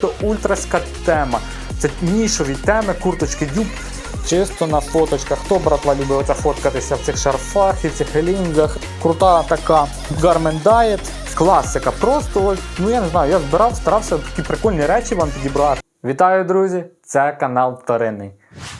То ультраська тема. Це нішові теми, курточки дюб. Чисто на фоточках. Хто, братва, любить фоткатися в цих шарфах і цих лінгах. Крута така Garment Diet. Класика. Просто, ось, ну я не знаю, я збирав, старався такі прикольні речі вам підібрати. Вітаю, друзі! Це канал Вторинний.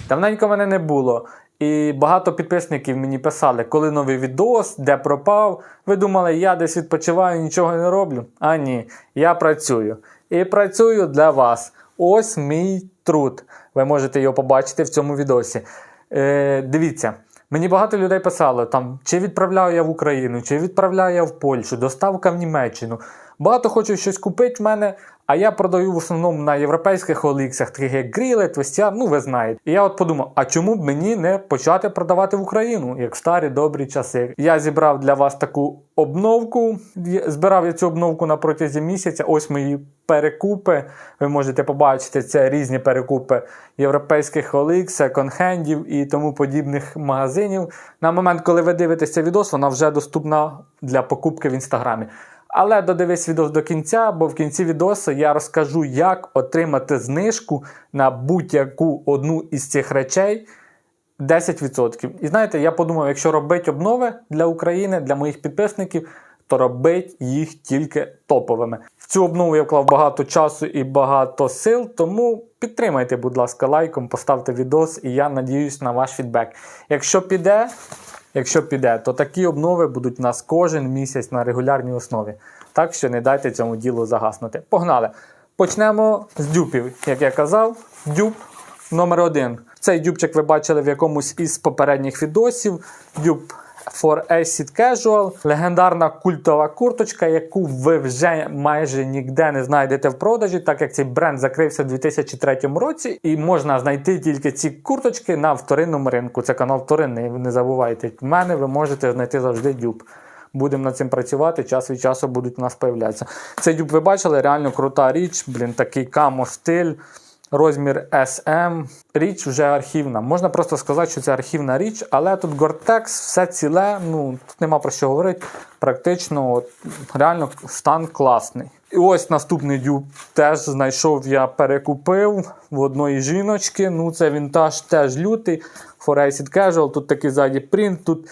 Давненько мене не було. І багато підписників мені писали, коли новий відос, де пропав. Ви думали, я десь відпочиваю, нічого не роблю? А ні, я працюю. І працюю для вас. Ось мій труд. Ви можете його побачити в цьому відосі. Е, дивіться, мені багато людей писало, там, чи відправляю я в Україну, чи відправляю я в Польщу, доставка в Німеччину. Багато хочу щось купити в мене, а я продаю в основному на європейських оліксах, таких як Грілет, Вестіар, ну ви знаєте. І я от подумав, а чому б мені не почати продавати в Україну, як в старі добрі часи. Я зібрав для вас таку обновку. Збирав я цю обновку на протязі місяця. Ось мої перекупи. Ви можете побачити це різні перекупи європейських олікс, секонд-хендів і тому подібних магазинів. На момент, коли ви дивитесь цей відос, вона вже доступна для покупки в інстаграмі. Але додивись відос до кінця, бо в кінці відосу я розкажу, як отримати знижку на будь-яку одну із цих речей 10%. І знаєте, я подумав, якщо робити обнови для України, для моїх підписників, то робить їх тільки топовими. В цю обнову я вклав багато часу і багато сил, тому підтримайте, будь ласка, лайком, поставте відос, і я надіюсь на ваш фідбек. Якщо піде, якщо піде, то такі обнови будуть у нас кожен місяць на регулярній основі. Так що не дайте цьому ділу загаснути. Погнали! Почнемо з дюпів. Як я казав, дюб номер один. Цей дюбчик ви бачили в якомусь із попередніх відосів. Дюб For Acid Casual. Легендарна культова курточка, яку ви вже майже ніде не знайдете в продажі, так як цей бренд закрився в 2003 році, і можна знайти тільки ці курточки на вторинному ринку. Це канал вторинний. Не забувайте. В мене ви можете знайти завжди дюб. Будемо над цим працювати, час від часу будуть у нас появлятися. Цей дюб ви бачили, реально крута річ, блін, такий камо стиль. Розмір SM. Річ вже архівна. Можна просто сказати, що це архівна річ, але тут Gore-Tex, все ціле, ну тут нема про що говорити. Практично от, реально стан класний. І ось наступний дюб теж знайшов, я перекупив в одної жіночки. Ну, це вінтаж теж лютий. For Acid Casual, тут такий ззаді принт. Тут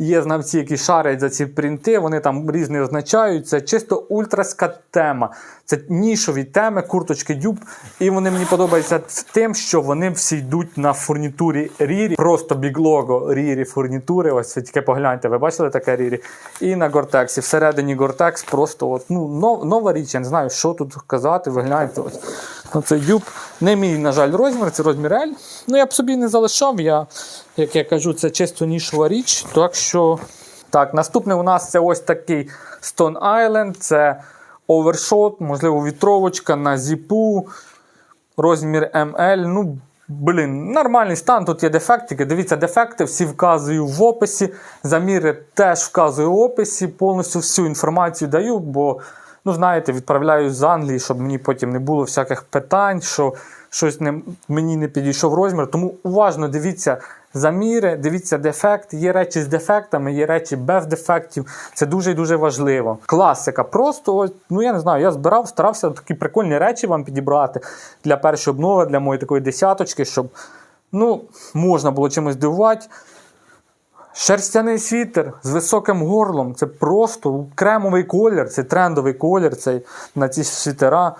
Є знавці, які шарять за ці принти, вони там різні означають. Це чисто ультраська тема. Це нішові теми, курточки дюб. І вони мені подобаються тим, що вони всі йдуть на фурнітурі Рірі. Просто біглого Рірі фурнітури. Ось ви тільки погляньте, ви бачили таке Рірі? І на Гортексі. Всередині Гортекс просто от, ну, нов- нова річ. Я не знаю, що тут казати. Ви гляньте. Ось. Ну, Цей дюб не мій, на жаль, розмір, це розмір L. Ну, я б собі не залишав. Я, як я кажу, це чисто нішова річ. Так що. Так, наступний у нас це ось такий Stone Island. Це овершот, можливо, вітровочка на зіпу. Розмір ML. Ну, блін, нормальний стан. Тут є дефектики. Дивіться, дефекти всі вказую в описі. Заміри теж вказую в описі. Повністю всю інформацію даю, бо, ну, знаєте, відправляю з Англії, щоб мені потім не було всяких питань, що щось не, мені не підійшов розмір. Тому уважно дивіться заміри, дивіться дефект. Є речі з дефектами, є речі без дефектів. Це дуже і дуже важливо. Класика. Просто, ну я не знаю, я збирав, старався такі прикольні речі вам підібрати для першої обнови, для моєї такої десяточки, щоб ну, можна було чимось дивувати. Шерстяний світер з високим горлом це просто кремовий колір, це трендовий колір цей, на ці світера.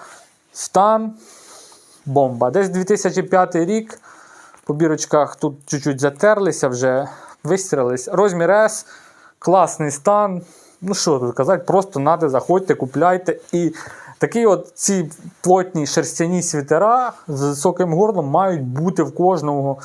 Стан бомба. Десь 2005 рік. По бірочках тут чуть-чуть затерлися, вже вистрілились. Розмір S, класний стан. Ну що тут казати, просто надо, заходьте, купляйте. І такі от ці плотні шерстяні світера з високим горлом мають бути в кожного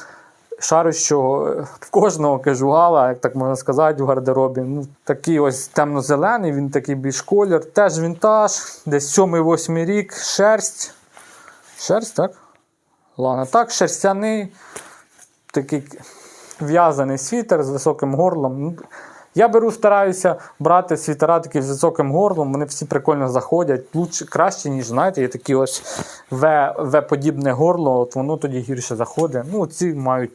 шарищого, в кожного кежуала, як так можна сказати, в гардеробі. Ну, такий ось темно-зелений, він такий більш колір. Теж вінтаж, десь 7-8 рік, шерсть. Шерсть, так? Ладно, так, шерстяний, такий в'язаний світер з високим горлом. Ну, Я беру, стараюся брати світера такі з високим горлом, вони всі прикольно заходять. Лучше, краще, ніж, знаєте, є такі ось В-подібне горло, от воно тоді гірше заходить. Ну, ці мають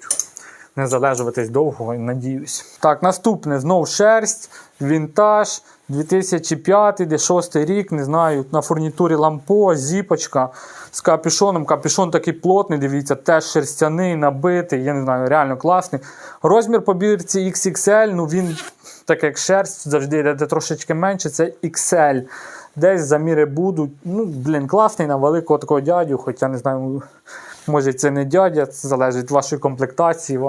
не залежуватись довго, надіюсь. Так, наступне знов шерсть, вінтаж, 2005, де 6 рік, не знаю, на фурнітурі лампо, зіпочка з капюшоном. Капюшон такий плотний, дивіться, теж шерстяний, набитий, я не знаю, реально класний. Розмір по бірці XXL, ну він так як шерсть завжди йде трошечки менше, це XL. Десь заміри будуть. Ну, блін, класний на великого такого дядю, хоча не знаю, може це не дядя, це залежить від вашої комплектації.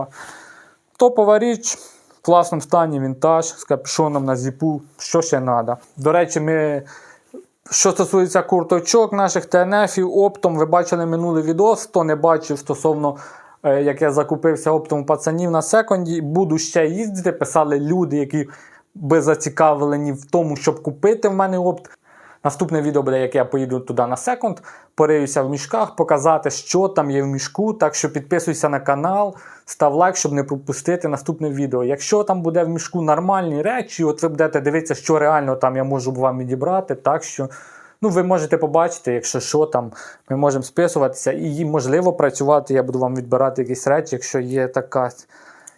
Топова річ, в класному стані, вінтаж, з капюшоном на зіпу, що ще треба. До речі, ми. Що стосується курточок наших ТНФів, оптом, ви бачили минулий відос, хто не бачив стосовно, е, як я закупився оптом у пацанів на секонді, буду ще їздити. Писали люди, які би зацікавлені в тому, щоб купити в мене опт. Наступне відео буде, як я поїду туди на секонд, пориюся в мішках, показати, що там є в мішку. Так що підписуйся на канал, став лайк, щоб не пропустити наступне відео. Якщо там буде в мішку нормальні речі, от ви будете дивитися, що реально там я можу вам відібрати. Так що ну, ви можете побачити, якщо що там, ми можемо списуватися і можливо працювати. Я буду вам відбирати якісь речі, якщо є така.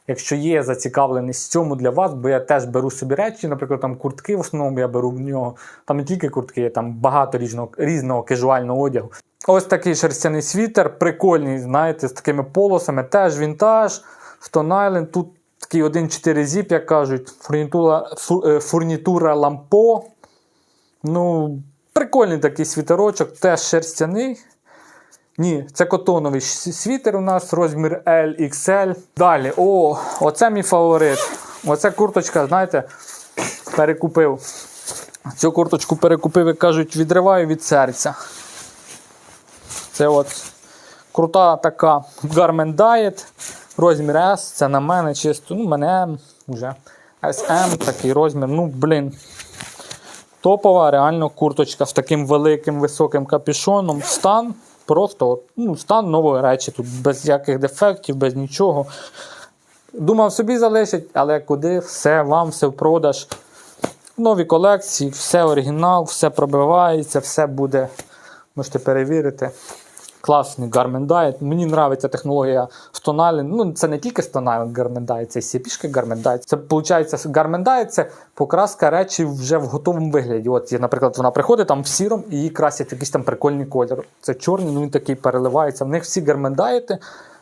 Якщо є зацікавленість в цьому для вас, бо я теж беру собі речі, наприклад, там куртки в основному я беру в нього. Там не тільки куртки, є там багато різного, різного кежуального одягу. Ось такий шерстяний світер, прикольний, знаєте, з такими полосами, теж вінтаж, Stone Island. Тут такий 1.4 зіп, як кажуть, фурнітура, е, фурнітура лампо. Ну, прикольний такий світерочок, теж шерстяний. Ні, це котоновий світер у нас, розмір L, XL. Далі, о, оце мій фаворит. Оце курточка, знаєте, перекупив. Цю курточку перекупив, як кажуть, відриваю від серця. Це от крута така Garment Diet, розмір S, це на мене чисто, ну, мене M вже. SM, такий розмір, ну, блін. Топова реально курточка з таким великим високим капюшоном. Стан просто от, ну, стан нової речі, тут без яких дефектів, без нічого. Думав собі залишить, але куди все вам, все в продаж. Нові колекції, все оригінал, все пробивається, все буде. Можете перевірити. Класний Garmin Diet. Мені подобається технологія Stonalin. Ну, це не тільки Stonalin Garmin Diet, це і CP-шки Garmin Diet. Це виходить, Garmin Diet це покраска речі вже в готовому вигляді. От, є, наприклад, вона приходить там в сіром і її красять якийсь там прикольний колір. Це чорний, ну він такий переливається. В них всі Garmin Diet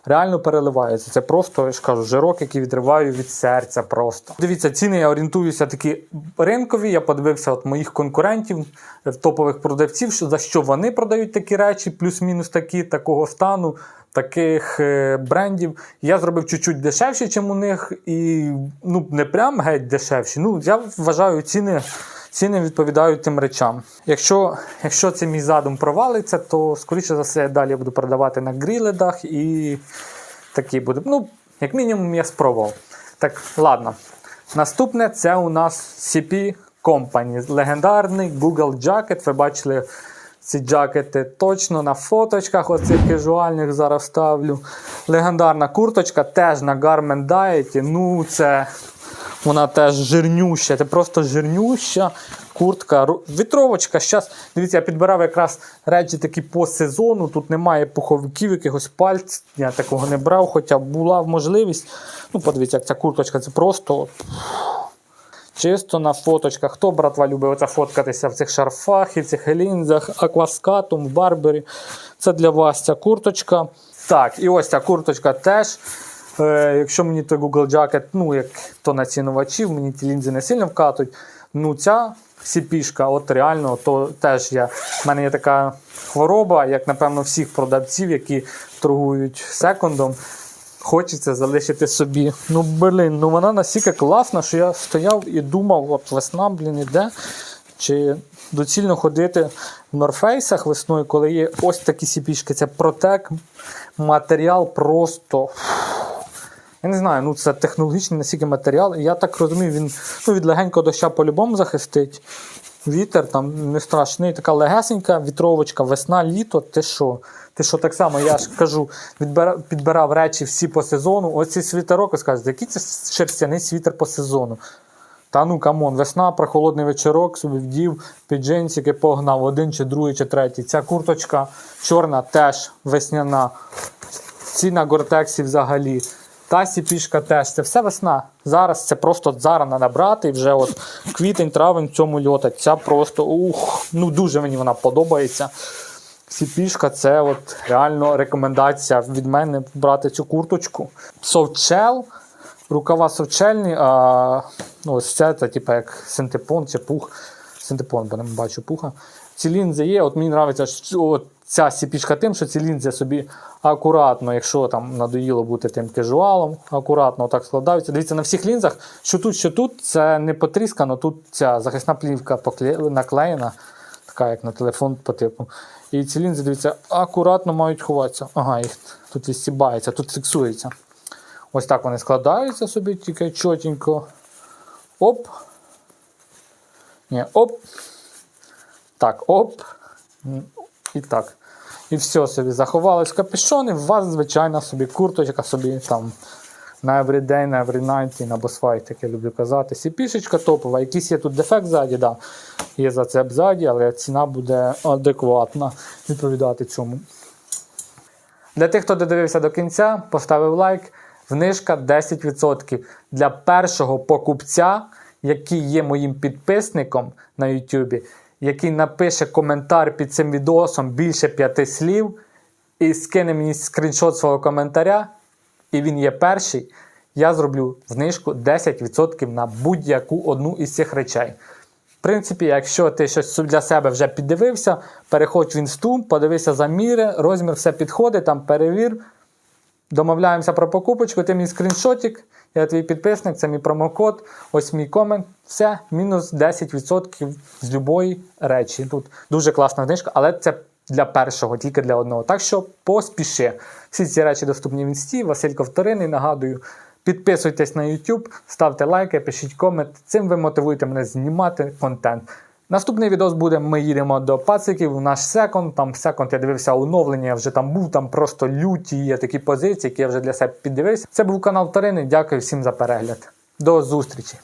реально переливаються. Це просто, я ж кажу, жирок, який відриваю від серця просто. Дивіться, ціни я орієнтуюся такі ринкові. Я подивився от моїх конкурентів, е, топових продавців, що за що вони продають такі речі, плюс-мінус такі, такого стану. Таких е, брендів я зробив чуть-чуть дешевше, ніж у них, і ну не прям геть дешевші. Ну я вважаю, ціни, ціни відповідають тим речам. Якщо, якщо цей мій задум провалиться, то скоріше за все далі я буду продавати на гріледах і такі буде. Ну, як мінімум, я спробував. Так, ладно. Наступне це у нас CP Company. Легендарний Google Jacket. Ви бачили ці джакети точно на фоточках, оцих кежуальних зараз ставлю. Легендарна курточка теж на Garment Diet. Ну, це вона теж жирнюща, це просто жирнюща куртка. Вітровочка. Щас, дивіться, я підбирав якраз речі такі по сезону. Тут немає пуховиків, якихось пальців. Я такого не брав, хоча була можливість. Ну, подивіться, як ця курточка, це просто. Чисто на фоточках. Хто, братва, любить оце фоткатися в цих шарфах і в цих лінзах, акваскатом, в барбері. Це для вас ця курточка. Так, і ось ця курточка теж. Е, якщо мені той Google Jacket, ну, як то на цінувачів, мені ті лінзи не сильно вкатують. Ну, ця сіпішка, от реально, то теж я. В мене є така хвороба, як напевно всіх продавців, які торгують секондом. Хочеться залишити собі. Ну, блін, ну вона настільки класна, що я стояв і думав, от весна, блін, іде. Чи доцільно ходити в норфейсах весною, коли є ось такі сіпішки. Це протек, матеріал просто. Я не знаю, ну це технологічний настільки матеріал. Я так розумію, він ну, від легенького доща по-любому захистить. Вітер там не страшний, така легесенька вітровочка, весна, літо. Ти що? Ти що так само, я ж кажу, відбира, підбирав речі всі по сезону. Цей світерок, скажете, який це шерстяний світер по сезону? Та ну камон, весна, прохолодний вечорок, собі вдів, під джинсики погнав, один чи другий, чи третій. Ця курточка чорна теж весняна. Ці на гортексі взагалі. Та сіпішка теж. Це все весна. Зараз це просто от зараз треба брати і вже от квітень, травень цьому льотать. Ця просто ух, ну дуже мені вона подобається. Сіпішка це от реально рекомендація від мене брати цю курточку. Совчел, рукава совчельні, а ну, ось це, це типу як синтепон чи пух. Синтепон, бо не бачу пуха. Ці є. От мені подобається ця сіпішка тим, що ці лінзи собі акуратно, якщо там надоїло бути тим кежуалом, акуратно отак складаються. Дивіться, на всіх лінзах, що тут, що тут, це не потріскано, тут ця захисна плівка наклеєна, така як на телефон по типу. І ці лінзи, дивіться, акуратно мають ховатися. Ага, їх тут відстібається, тут фіксується. Ось так вони складаються собі, тільки чотенько. Оп. Ні, оп. Так, оп. І так. І все собі заховались капюшони, у вас звичайна собі курточка, собі там на everyday, на every night і на босфайт, як я люблю казати. Сіпішечка топова, якийсь є тут дефект ззаді, да. є зацеп ззаді, але ціна буде адекватна відповідати цьому. Для тих, хто додивився до кінця, поставив лайк. Знижка 10% для першого покупця, який є моїм підписником на YouTube, який напише коментар під цим відосом більше п'яти слів і скине мені скріншот свого коментаря, і він є перший, я зроблю знижку 10% на будь-яку одну із цих речей. В принципі, якщо ти щось для себе вже піддивився, переходь в інсту, подивися заміри, розмір все підходить, там перевір. Домовляємося про покупочку, ти мій скріншотик, я твій підписник, це мій промокод, ось мій комент. Все, мінус 10% з любої речі. Тут дуже класна знижка, але це для першого, тільки для одного. Так що поспіши. Всі ці речі доступні в інсті. Василько Вторинний. Нагадую, підписуйтесь на YouTube, ставте лайки, пишіть комент. Цим ви мотивуєте мене знімати контент. Наступний відос буде. Ми їдемо до пациків наш секонд. Там секонд я дивився оновлення, я вже там був, там просто люті є такі позиції, які я вже для себе піддивився. Це був канал Тарини. Дякую всім за перегляд. До зустрічі!